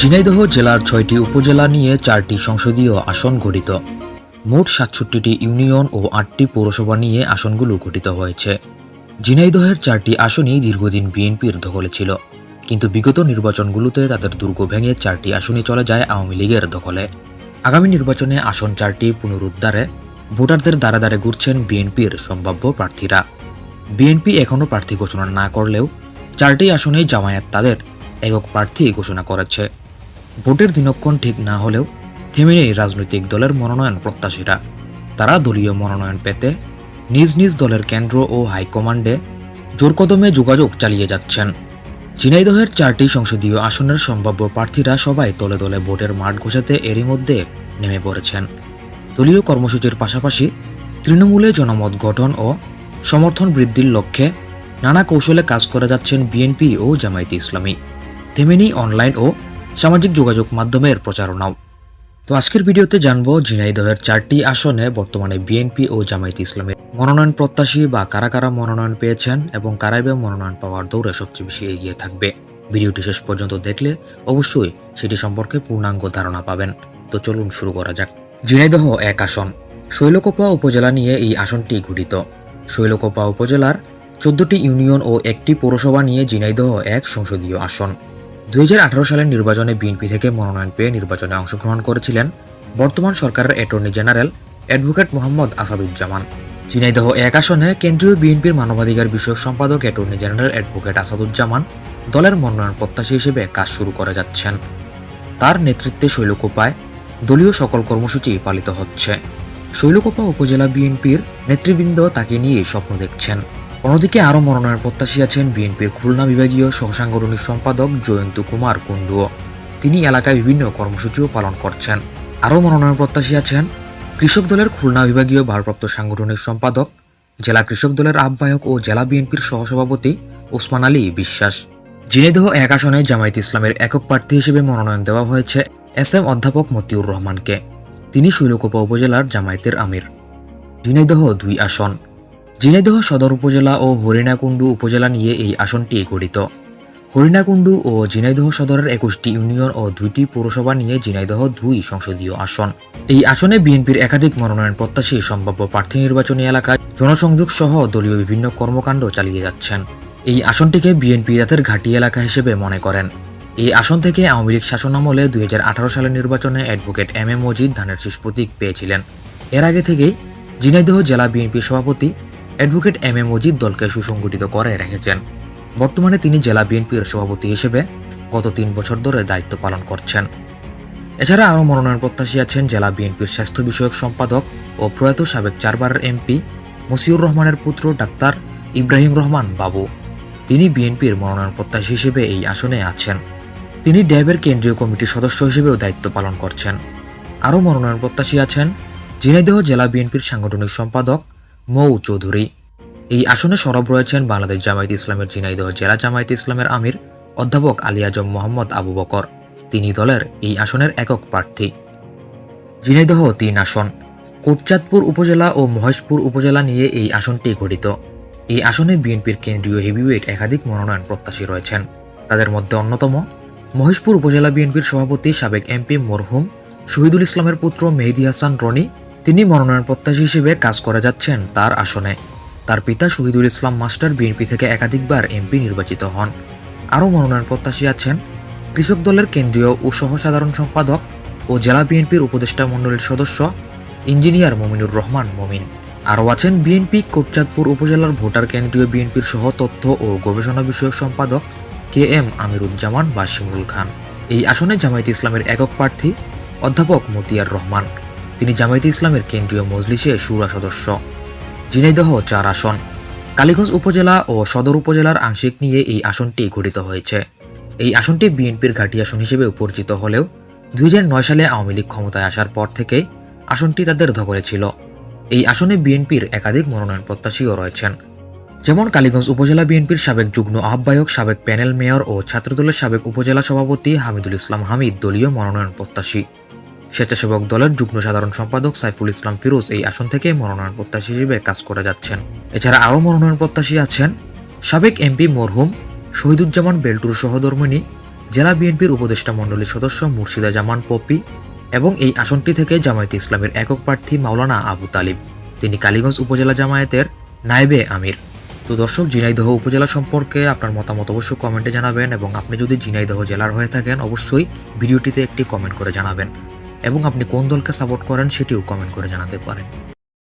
ঝিনাইদহ জেলার ছয়টি উপজেলা নিয়ে চারটি সংসদীয় আসন গঠিত। মোট সাতষট্টিটি ইউনিয়ন ও আটটি পৌরসভা নিয়ে আসনগুলো গঠিত হয়েছে। ঝিনাইদহের চারটি আসনই দীর্ঘদিন বিএনপির দখলে ছিল, কিন্তু বিগত নির্বাচনগুলোতে তাদের দুর্গ ভেঙে চারটি আসনে চলে যায় আওয়ামী লীগের দখলে। আগামী নির্বাচনে আসন চারটি পুনরুদ্ধারে ভোটারদের দ্বারা দ্বারে ঘুরছেন বিএনপির সম্ভাব্য প্রার্থীরা। বিএনপি এখনও প্রার্থী ঘোষণা না করলেও চারটি আসনেই জামায়াত তাদের একক প্রার্থী ঘোষণা করেছে। ভোটের দিনক্ষণ ঠিক না হলেও থেমে নেই রাজনৈতিক দলের মনোনয়ন প্রত্যাশীরা। তারা দলীয় মনোনয়ন পেতে নিজ নিজ দলের কেন্দ্র ও হাইকমান্ডে জোরকদমে যোগাযোগ চালিয়ে যাচ্ছেন। ঝিনাইদহের চারটি সংসদীয় আসনের সম্ভাব্য প্রার্থীরা সবাই দলে দলে ভোটের মাঠ ঘোষাতে এরই মধ্যে নেমে পড়েছেন। দলীয় কর্মসূচির পাশাপাশি তৃণমূলে জনমত গঠন ও সমর্থন বৃদ্ধির লক্ষ্যে নানা কৌশলে কাজ করে যাচ্ছেন বিএনপি ও জামায়াতে ইসলামী। তেমনি অনলাইন ও সামাজিক যোগাযোগ মাধ্যমের প্রচারণাও। তো আজকের ভিডিওতে জানব ঝিনাইদহের চারটি আসনে বর্তমানে বিএনপি ও জামায়াতে ইসলামের মনোনয়ন প্রত্যাশী বা কারা কারা মনোনয়ন পেয়েছেন এবং কারাই বা মনোনয়ন পাওয়ার দৌড়ে সবচেয়ে বেশি এগিয়ে থাকবে। ভিডিওটি শেষ পর্যন্ত দেখলে অবশ্যই সেটি সম্পর্কে পূর্ণাঙ্গ ধারণা পাবেন। তো চলুন শুরু করা যাক। ঝিনাইদহ এক আসন। শৈলকোপা উপজেলা নিয়ে এই আসনটি গঠিত। শৈলকোপা উপজেলার চোদ্দটি ইউনিয়ন ও একটি পৌরসভা নিয়ে ঝিনাইদহ এক সংসদীয় আসন। দুই হাজার আঠারো সালের নির্বাচনে বিএনপি থেকে মনোনয়ন পেয়ে নির্বাচনে অংশগ্রহণ করেছিলেন বর্তমান সরকারের attorney general advocate Mohammad Asaduzzaman. Jhenaidah এক আসনে কেন্দ্রীয় বিএনপির মানবাধিকার বিষয়ক সম্পাদক অ্যাটর্নি জেনারেল অ্যাডভোকেট আসাদুজ্জামান দলের মনোনয়ন প্রত্যাশী হিসেবে কাজ শুরু করে যাচ্ছেন। তার নেতৃত্বে শৈলকোপায় দলীয় সকল কর্মসূচি পালিত হচ্ছে। শৈলকোপা উপজেলা বিএনপির নেতৃবৃন্দ তাকে নিয়ে স্বপ্ন দেখছেন। অন্যদিকে আরও মনোনয়ন প্রত্যাশী আছেন বিএনপির খুলনা বিভাগীয় সহসাংগঠনিক সম্পাদক জয়ন্ত কুমার কুণ্ডুও। তিনি এলাকায় বিভিন্ন কর্মসূচিও পালন করছেন। আরও মনোনয়ন প্রত্যাশী আছেন কৃষক দলের খুলনা বিভাগীয় ভারপ্রাপ্ত সাংগঠনিক সম্পাদক, জেলা কৃষক দলের আহ্বায়ক ও জেলা বিএনপির সহসভাপতি ওসমান আলী বিশ্বাস। ঝিনাইদহ এক আসনে জামায়াত ইসলামের একক প্রার্থী হিসেবে মনোনয়ন দেওয়া হয়েছে এস এম অধ্যাপক মতিউর রহমানকে। তিনি শৈলকোপা উপজেলার জামায়াতের আমির। ঝিনাইদহ দুই আসন। ঝিনাইদহ সদর উপজেলা ও হরিণাকুণ্ডু উপজেলা নিয়ে এই আসনটি গঠিত। হরিণাকুণ্ডু ও ঝিনাইদহ সদরের একুশটি ইউনিয়ন ও দুইটি পৌরসভা নিয়ে ঝিনাইদহ দুই সংসদীয় আসন। এই আসনে বিএনপির একাধিক মনোনয়ন প্রত্যাশী সম্ভাব্য প্রার্থী নির্বাচনী এলাকায় জনসংযোগ সহ দলীয় বিভিন্ন কর্মকাণ্ড চালিয়ে যাচ্ছেন। এই আসনটিকে বিএনপি রাতের ঘাঁটি এলাকা হিসেবে মনে করেন। এই আসন থেকে আওয়ামী লীগ শাসনামলে দুই হাজার আঠারো সালের নির্বাচনে অ্যাডভোকেট এম এ মজিদ ধানের শীষ প্রতীক পেয়েছিলেন। এর আগে থেকেই ঝিনাইদহ জেলা বিএনপির সভাপতি অ্যাডভোকেট এম এ মজিদ দলকে সুসংগঠিত করে রেখেছেন। বর্তমানে তিনি জেলা বিএনপির সভাপতি হিসেবে গত তিন বছর ধরে দায়িত্ব পালন করছেন। এছাড়া আরও মনোনয়ন প্রত্যাশী আছেন জেলা বিএনপির স্বাস্থ্য বিষয়ক সম্পাদক ও প্রয়াত সাবেক চারবারের এমপি মসিউর রহমানের পুত্র ডাক্তার ইব্রাহিম রহমান বাবু। তিনি বিএনপির মনোনয়ন প্রত্যাশী হিসেবে এই আসনে আছেন। তিনি ড্যাবের কেন্দ্রীয় কমিটির সদস্য হিসেবেও দায়িত্ব পালন করছেন। আরও মনোনয়ন প্রত্যাশী আছেন ঝিনাইদহ জেলা বিএনপির সাংগঠনিক সম্পাদক মৌ চৌধুরী। এই আসনে সরব রয়েছেন বাংলাদেশ জামায়াত ইসলামের ঝিনাইদহ জেলা জামায়াত ইসলামের আমির অধ্যাপক আলী আজম মোহাম্মদ আবু বকর। তিনি দলের এই আসনের একক প্রার্থী। ঝিনাইদহ তিন আসন। কোটচাঁদপুর উপজেলা ও মহেশপুর উপজেলা নিয়ে এই আসনটি গঠিত। এই আসনে বিএনপির কেন্দ্রীয় হেভিওয়েট একাধিক মনোনয়ন প্রত্যাশী রয়েছেন। তাদের মধ্যে অন্যতম মহেশপুর উপজেলা বিএনপির সভাপতি সাবেক এমপি মরহুম, শহীদুল ইসলামের পুত্র মেহেদি হাসান রনি তিনি মনোনয়ন প্রত্যাশী হিসেবে কাজ করে যাচ্ছেন তার আসনে। তার পিতা শহীদুল ইসলাম মাস্টার বিএনপি থেকে একাধিকবার এমপি নির্বাচিত হন। আরও মনোনয়ন প্রত্যাশী আছেন কৃষক দলের কেন্দ্রীয় ও সহসাধারণ সম্পাদক ও জেলা বিএনপির উপদেষ্টা মণ্ডলীর সদস্য ইঞ্জিনিয়ার মমিনুর রহমান মমিন। আরও আছেন বিএনপি কোটচাঁদপুর উপজেলার ভোটার কেন্দ্রীয় বিএনপির সহ তথ্য ও গবেষণা বিষয়ক সম্পাদক কে এম আমিরুজ্জামান বা শিমুল খান। এই আসনে জামায়াতে ইসলামের একক প্রার্থী অধ্যাপক মতিয়ার রহমান। তিনি জামায়াতে ইসলামের কেন্দ্রীয় মজলিসে সুরা সদস্য। ঝিনাইদহ চার আসন। কালীগঞ্জ উপজেলা ও সদর উপজেলার আংশিক নিয়ে এই আসনটি গঠিত হয়েছে। এই আসনটি বিএনপির ঘাঁটি আসন হিসেবে পরিচিত হলেও দুই হাজার নয় সালে আওয়ামী লীগ ক্ষমতায় আসার পর থেকে আসনটি তাদের দখলে ছিল। এই আসনে বিএনপির একাধিক মনোনয়ন প্রত্যাশীও রয়েছেন। যেমন কালীগঞ্জ উপজেলা বিএনপির সাবেক যুগ্ম আহ্বায়ক, সাবেক প্যানেল মেয়র ও ছাত্রদলের সাবেক উপজেলা সভাপতি হামিদুল ইসলাম হামিদ দলীয় মনোনয়ন প্রত্যাশী। স্বেচ্ছাসেবক দলের যুগ্ম সাধারণ সম্পাদক সাইফুল ইসলাম ফিরোজ এই আসন থেকে মনোনয়ন প্রত্যাশী হিসেবে কাজ করে যাচ্ছেন। এছাড়া আরও মনোনয়ন প্রত্যাশী আছেন সাবেক এমপি মরহুম শহীদুজ্জামান বেল্টুর সহধর্মিনী, জেলা বিএনপির উপদেষ্টা মণ্ডলীর সদস্য মুর্শিদা জামান পপি এবং এই আসনটি থেকে জামায়াতে ইসলামের একক প্রার্থী মাওলানা আবু তালিব। তিনি কালীগঞ্জ উপজেলা জামায়াতের নায়েবে আমির। তো দর্শক, ঝিনাইদহ উপজেলা সম্পর্কে আপনার মতামত অবশ্যই কমেন্টে জানাবেন এবং আপনি যদি ঝিনাইদহ জেলার হয়ে থাকেন, অবশ্যই ভিডিওটিতে একটি কমেন্ট করে জানাবেন। এবং আপনি কোন দলকে সাপোর্ট করেন সেটিও কমেন্ট করে জানাতে পারেন।